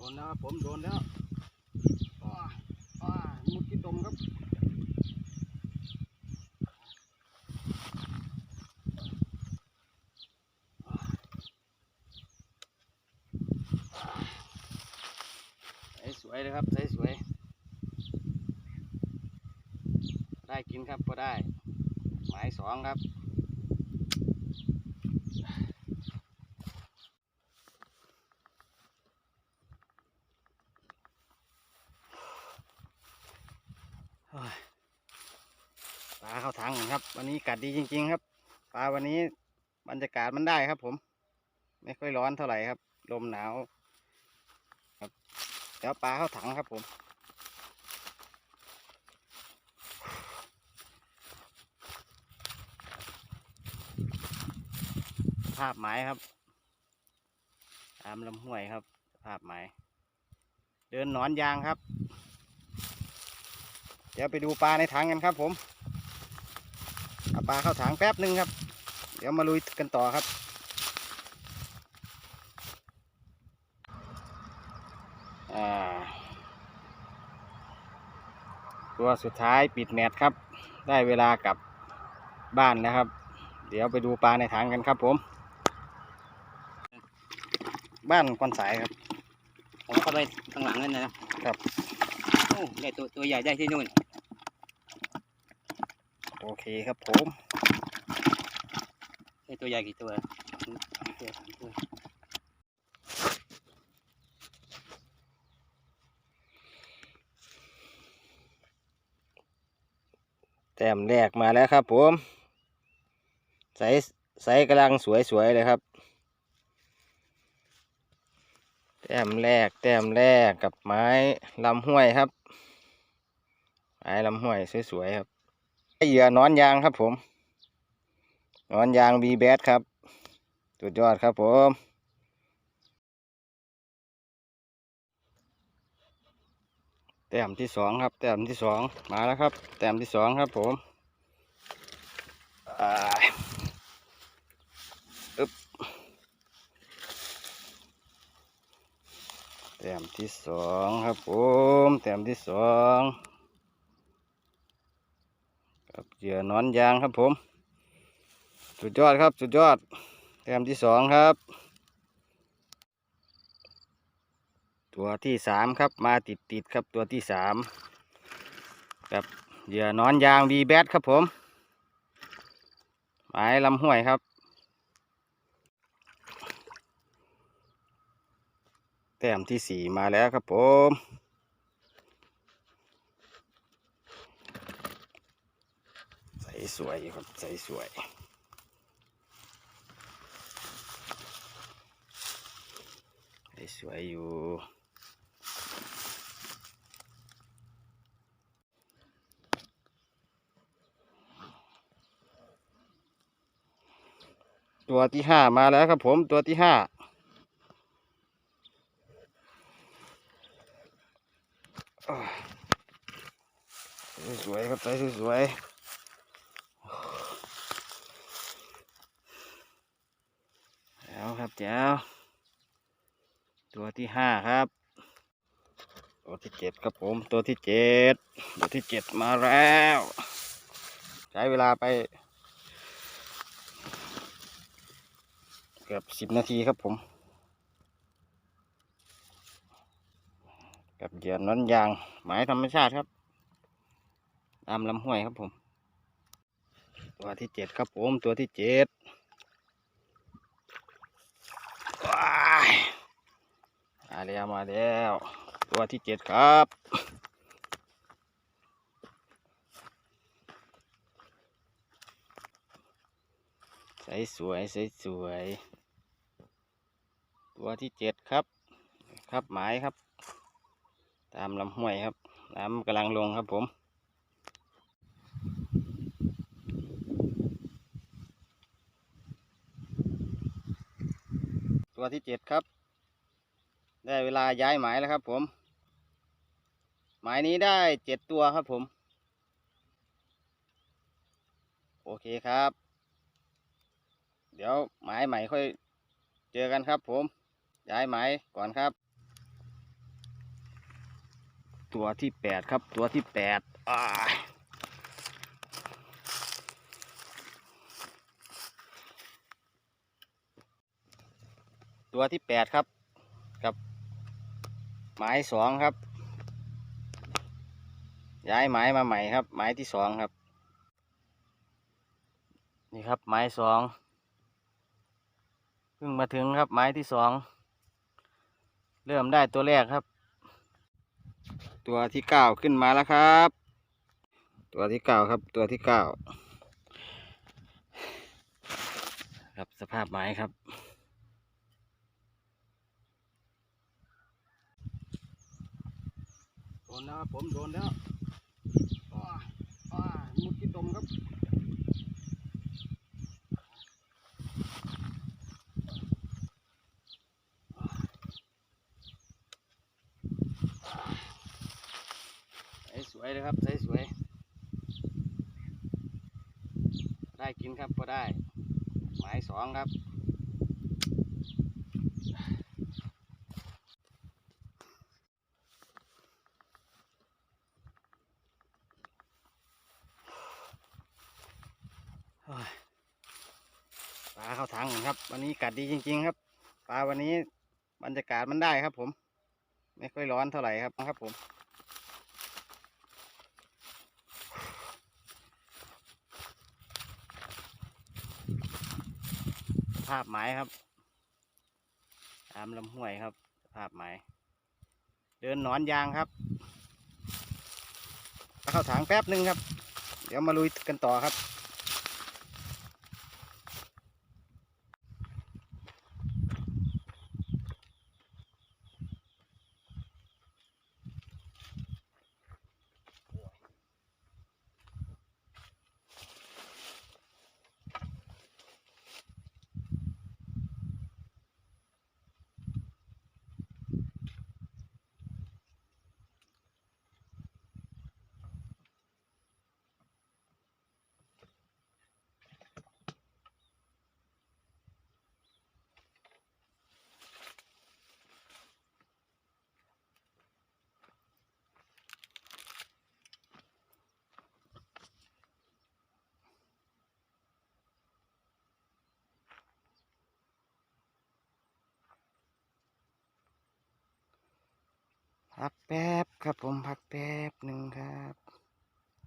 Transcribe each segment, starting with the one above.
ดนแล้วครับผมโดนแล้วอ้าอ้ามุดที่ตมครับใสสวยเลยครับใสสวย ได้กินครับก็ได้ หมายสองครับ โอ้ยปลาเข้าถั งครับ วันนี้กัดดีจริง ๆ ครับปลาวันนี้บรรยากาศมันได้ครับ ผม ไม่ค่อยร้อนเท่าไหร่ครับ ลมหนาว ครับเดี๋ยวปลาเข้าถังครับ ผมภาพไม้ครับ ตามลำห้วยครับ ภาพไม้เดินหนอนยางครับ เดี๋ยวไปดูปลาในถังกันครับผม ลาเข้าถังแป๊บหนึ่งครับ เดี๋ยวมาลุยกันต่อครับอ่าตัวสุดท้ายปิดแมทครับ ได้เวลากลับบ้านแล้วครับ เดี๋ยวไปดูปลาในถังกันครับผม บ้านคอนสายครับ ผมเข้าไปข้างหลังนั่นนะครับ โอ้ได้ตัวตัวใหญ่ได้ที่นู่น โอเคครับผมได้ตัวใหญ่กี่ตัวสองตัวสามตัวแต้มแรกมาแล้วครับผมใสใสกำลังสวยๆเลยครับ แต้มแรกแต้มแรกกับไม้ลำห้วยครับ ไม้ลำห้วยสวยๆครับ เหยื่อนอนยางครับผมนอนยางบีแบดครับสุดยอดครับผมแต้มที่สองครับ แต้มที่สองมาแล้วครับ แต้มที่สองครับผมอึ๊บแต้มที่สองครับผม แต้มที่สอง เหยื่อนอนยางครับผม สุดยอดครับสุดยอดแต้มที่สองครับ ตัวที่สามครับมาติดติดๆครับตัวที่สามกับเหยื่อนอนยางบีแบดครับผมหมายลำห้วยครับ แต้มที่สี่มาแล้วครับผม สวยครับใสสวยใสสวยอยู่ ตัวที่ห้ามาแล้วครับผมตัวที่ห้าสวยครับใสสวยๆแล้ว ครับแจ๋วตัวที่ห้าครับ ตัวที่เจ็ดครับผม ตัวที่เจ็ดตัวที่เจ็ดมาแล้ว ใช้เวลาไป เกือบสิบนาทีครับผมกับเหยื่อน้อนยางหมายธรรมชาติครับ ตามลำห้วยครับผม ตัวที่เจ็ดครับผม ตัวที่เจ็ดว้ายมา แล้วมาแล้ว ตัวที่เจ็ดครับ ใสสวยใสสวย ตัวที่เจ็ดครับ ครับหมายครับ ตามลำห้วยครับ น้ำกำลังลงครับผมตัวที่เจ็ดครับ ได้เวลาย้ายหมายแล้วครับผม หมายนี้ได้เจ็ดตัวครับผม โอเคครับ เดี๋ยวหมายใหม่ค่อยเจอกันครับผม ย้ายหมายก่อนครับ ตัวที่แปดครับตัวที่แปดอ่าตัวที่แปดครับกับ หมายสองครับ ย้ายหมายมาใหม่ครับ หมายที่สองครับ นี่ครับหมายสองเพิ่งมาถึงครับหมายที่สองเริ่มได้ตัวแรกครับ ตัวที่เก้าขึ้นมาแล้วครับ ตัวที่เก้าครับ ตัวที่เก้าครับสภาพไม้ครับ ดนแล้วครับผมโดนแล้วอ้าอ้ามุดที่ตมครับใสสวยเลยครับใสสวย ได้กินครับก็ได้ หมายสองครับ โอ้ยปลาเข้าถังครับ วันนี้กัดดีจริง ๆ ครับ ปลาวันนี้บรรยากาศมันได้ครับ ผม ไม่ค่อยร้อนเท่าไหร่ครับครับ ผมภาพไม้ครับ ตามลำห้วยครับ ภาพไม้เดินหนอนยางครับ เข้าถังแป๊บหนึ่งครับ เดี๋ยวมาลุยกันต่อครับ พักแป๊บครับผมพักแป๊บหนึ่งครับ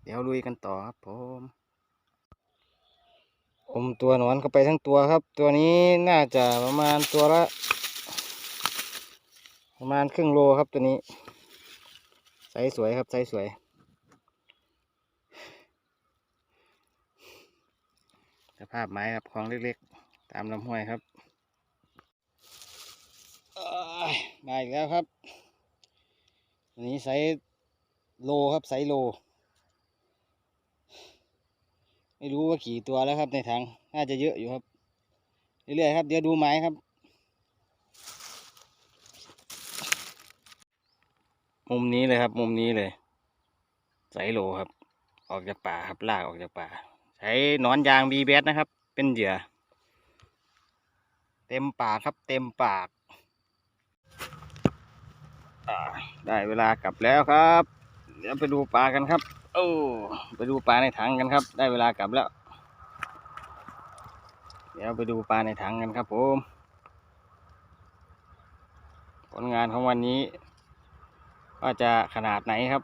เดี๋ยวลุยกันต่อครับผมอมตัวหนอนเข้าไปทั้งตัวครับ ตัวนี้น่าจะประมาณตัวละ ประมาณครึ่งโลครับตัวนี้ไซส์สวยครับไซส์สวยสภาพไม้ครับของเล็กๆ ตามลำห้วยครับเอ้ยมาอีกแล้วครับ อันนี้ไซส์โลครับไซส์โล ไม่รู้ว่ากี่ตัวแล้วครับในถัง น่าจะเยอะอยู่ครับ เรื่อยๆครับ เดี๋ยวดูไม้ครับ มุมนี้เลยครับ มุมนี้เลยไซส์โลครับ ออกจากป่าครับลากออกจากป่า ใช้นอนยางบีเบสนะครับ เป็นเหยื่อ เต็มปากครับ เต็มปากอ่า ได้เวลากลับแล้วครับ เดี๋ยวไปดูปลากันครับ โอ้ไปดูปลาในถังกันครับ ได้เวลากลับแล้ว เดี๋ยวไปดูปลาในถังกันครับผมผลงานของวันนี้ว่าจะขนาดไหนครับ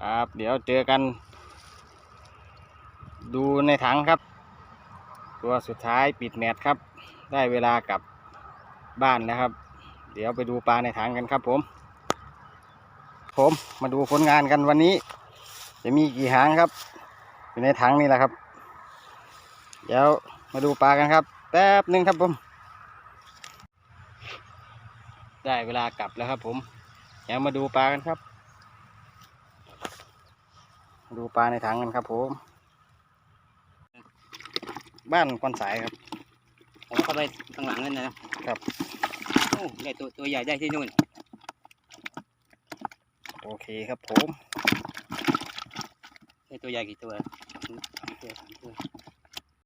ครับ เดี๋ยวเจอกัน ดูในถังครับ ตัวสุดท้ายปิดแมตครับ ได้เวลากลับบ้านแล้วครับ เดี๋ยวไปดูปลาในถังกันครับผม ผมมาดูผลงานกันวันนี้ จะมีกี่หางครับอยู่ในถังนี่แหละครับ เดี๋ยวมาดูปลากันครับ แป๊บหนึ่งครับผม ได้เวลากลับแล้วครับผม เดี๋ยวมาดูปลากันครับมาดูปลาในถังกันครับผม บ้านควันสายครับ ผมเข้าไปข้างหลังนั่นนะครับโอ้ ได้ตัวตัวใหญ่ได้ที่นู่น โอเคครับผมได้ตัวใหญ่กี่ตัวสองตัวสามตัว